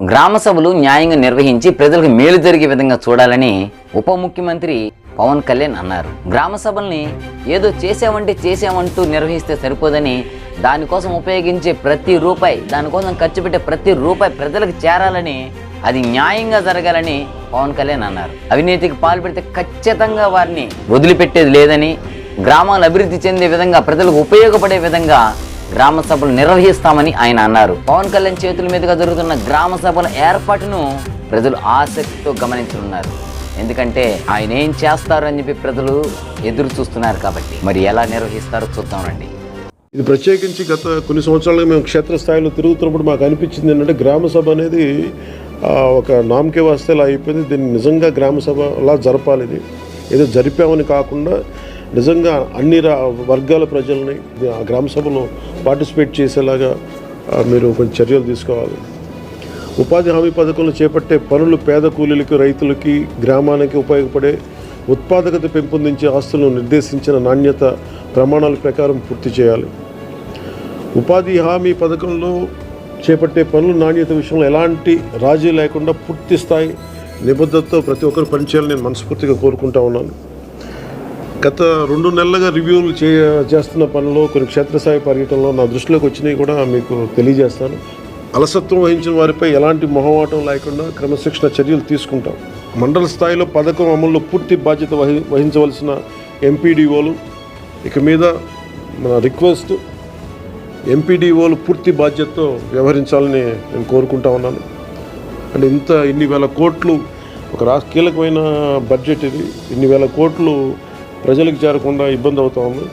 గ్రామ సభలు న్యాయంగా నిర్వహించి ప్రజలకు మేలు జరిగే విధంగా చూడాలని ఉప ముఖ్యమంత్రి పవన్ కళ్యాణ్ అన్నారు. గ్రామ సభల్ని ఏదో చేసామంటే చేసామంటూ నిర్వహిస్తే సరిపోదని దానికోసం ఉపయోగించే ప్రతి రూపాయి దానికోసం ఖర్చు పెట్టే ప్రతి రూపాయి ప్రజలకు చేరాలని అది న్యాయంగా జరగాలని పవన్ కళ్యాణ్ అన్నారు. అవినీతికి పాల్పడితే ఖచ్చితంగా వారిని వదిలిపెట్టేది లేదని గ్రామాలు అభివృద్ధి చెందే విధంగా ప్రజలకు ఉపయోగపడే విధంగా గ్రామ సభలు నిర్వహిస్తామని ఆయన అన్నారు. పవన్ కళ్యాణ్ చేతుల మీదుగా జరుగుతున్న గ్రామ సభల ఏర్పాటును ప్రజలు ఆసక్తితో గమనించనున్నారు. ఎందుకంటే ఆయన ఏం చేస్తారు అని చెప్పి ప్రజలు ఎదురు చూస్తున్నారు కాబట్టి. మరి ఎలా నిర్వహిస్తారో చూద్దామండి ఇది ప్రత్యేకించి గత కొన్ని సంవత్సరాలుగా మేము క్షేత్రస్థాయిలో తిరుగుతున్నప్పుడు మాకు అనిపించింది ఏంటంటే గ్రామ సభ అనేది ఒక నామకే వస్తేలా అయిపోయింది. దీన్ని నిజంగా గ్రామ సభలా జరపాలి. ఇది ఏదో జరిపామని కాకుండా నిజంగా అన్ని రా వర్గాల ప్రజల్ని ఆ గ్రామ సభలో పార్టిసిపేట్ చేసేలాగా మీరు కొంచెం చర్యలు తీసుకోవాలి. ఉపాధి హామీ పథకంలో చేపట్టే పనులు పేద కూలీలకు రైతులకి గ్రామానికి ఉపయోగపడే ఉత్పాదకత పెంపొందించే ఆస్తులను నిర్దేశించిన నాణ్యత ప్రమాణాల ప్రకారం పూర్తి చేయాలి. ఉపాధి హామీ పథకంలో చేపట్టే పనులు నాణ్యత విషయంలో ఎలాంటి రాజీ లేకుండా పూర్తి స్థాయి నిబద్ధతతో ప్రతి ఒక్కరు పనిచేయాలని నేను మనస్ఫూర్తిగా కోరుకుంటా ఉన్నాను. గత రెండు నెలలుగా రివ్యూలు చే చేస్తున్న పనుల్లో కొన్ని క్షేత్రస్థాయి పర్యటనలో నా దృష్టిలోకి వచ్చినవి కూడా మీకు తెలియజేస్తాను. అలసత్వం వహించిన వారిపై ఎలాంటి మొహమాటం లేకుండా క్రమశిక్షణ చర్యలు తీసుకుంటాం. మండల స్థాయిలో పథకం అమల్లో పూర్తి బాధ్యత వహి వహించవలసిన ఎంపీడీఓలు ఇక మీద మన రిక్వెస్ట్ ఎంపీడీఓలు పూర్తి బాధ్యతతో వ్యవహరించాలని నేను కోరుకుంటా ఉన్నాను. అంటే ఇంత ఇన్ని వేల కోట్లు ఒక రాష్ట్ర కీలకమైన బడ్జెట్ ఇది. ఇన్ని వేల కోట్లు ప్రజలకు చేరకుండా ఇబ్బంది అవుతా ఉంది.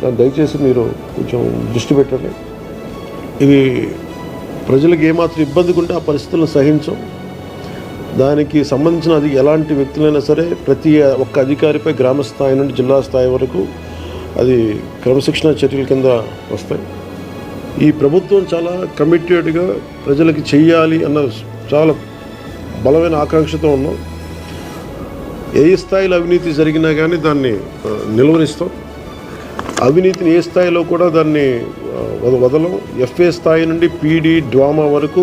దాన్ని దయచేసి మీరు కొంచెం దృష్టి పెట్టండి. ఇది ప్రజలకు ఏమాత్రం ఇబ్బందిగా ఉంటే ఆ పరిస్థితులను సహించం. దానికి సంబంధించిన అది ఎలాంటి వ్యక్తులైనా సరే ప్రతి ఒక్క అధికారిపై గ్రామ స్థాయి నుండి జిల్లా స్థాయి వరకు అది క్రమశిక్షణ చర్యల కింద వస్తాయి. ఈ ప్రభుత్వం చాలా కమిటెడ్గా ప్రజలకి చెయ్యాలి అన్న చాలా బలమైన ఆకాంక్షతో ఉన్నాం. ఏ స్థాయిలో అవినీతి జరిగినా కానీ దాన్ని నిలువరిస్తాం అవినీతిని ఏ స్థాయిలో కూడా దాన్ని వదలం. ఎఫ్ఏ స్థాయి నుండి పీడీ డ్వామా వరకు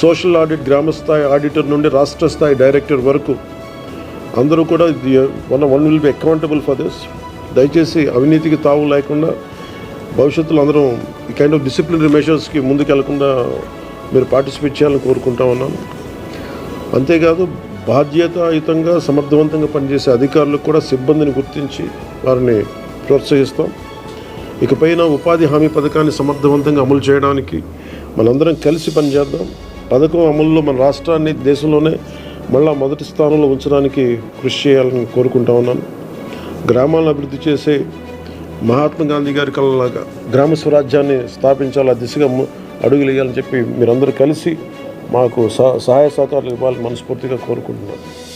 సోషల్ ఆడిట్ గ్రామ స్థాయి ఆడిటర్ నుండి రాష్ట్ర స్థాయి డైరెక్టర్ వరకు అందరూ కూడా one one will be accountable for this. దయచేసి అవినీతికి తావు లేకుండా భవిష్యత్తులో అందరం ఈ కైండ్ ఆఫ్ డిసిప్లినరీ మెషర్స్కి ముందుకెళ్ళకుండా మీరు పార్టిసిపేట్ చేయాలని కోరుకుంటా ఉన్నాను. అంతేకాదు బాధ్యతాయుతంగా సమర్థవంతంగా పనిచేసే అధికారులకు కూడా సిబ్బందిని గుర్తించి వారిని ప్రోత్సహిస్తాం. ఇకపైన ఉపాధి హామీ పథకాన్ని సమర్థవంతంగా అమలు చేయడానికి మనందరం కలిసి పనిచేద్దాం. పథకం అమలులో మన రాష్ట్రాన్ని దేశంలోనే మళ్ళా మొదటి స్థానంలో ఉంచడానికి కృషి చేయాలని కోరుకుంటా ఉన్నాను గ్రామాలను అభివృద్ధి చేసే మహాత్మా గాంధీ గారి కళలాగా గ్రామ స్వరాజ్యాన్ని స్థాపించాలి ఆ దిశగా అడుగులేయాలని చెప్పి మీరందరూ కలిసి మాకు సహ- సహాయ సహకారాలు ఇవ్వాలని మనస్ఫూర్తిగా కోరుకుంటున్నాను